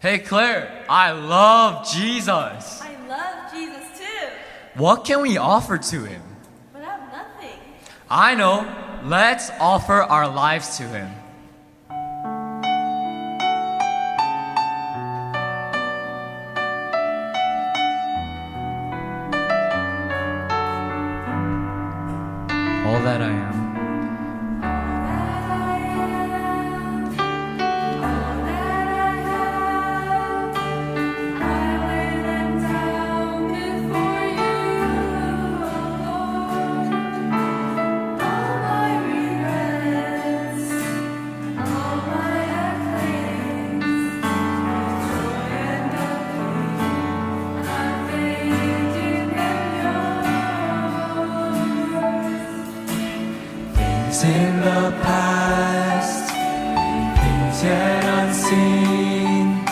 Hey Claire, I love Jesus. I love Jesus too, What can we offer to him? but I have nothing. I know. Let's offer our lives to him. All that I am. Things in the past, things yet unseen,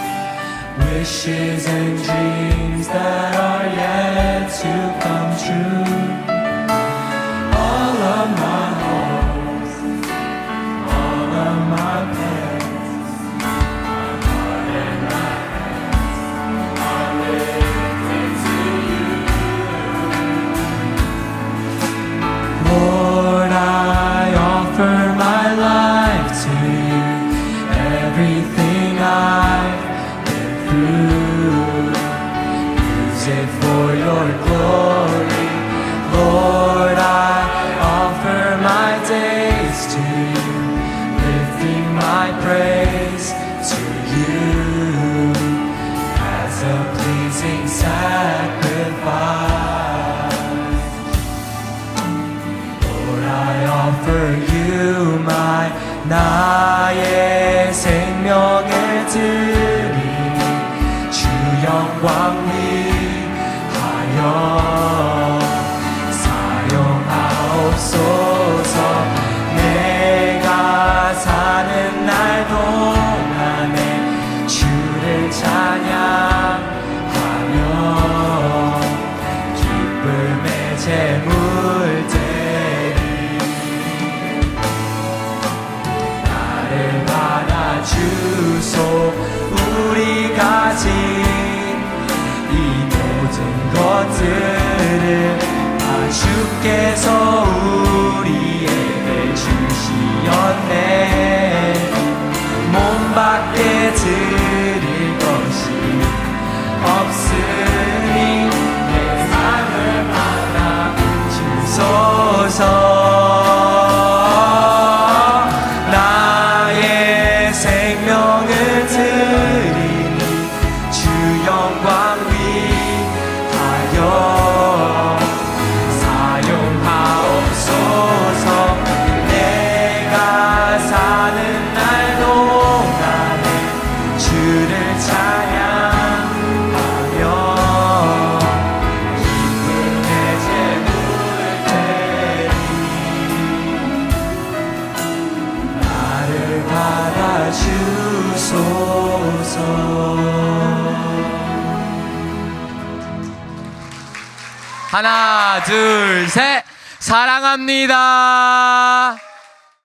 wishes and dreams that are yet to come true. 나의 생명을 드리니 주 영 광 위하여 사용하옵소서. 내가 사는 날 동안에 주를 찬양하며 기쁨의 제물 드리 나를 받아주 주께서 하나, 둘, 셋. 사랑합니다.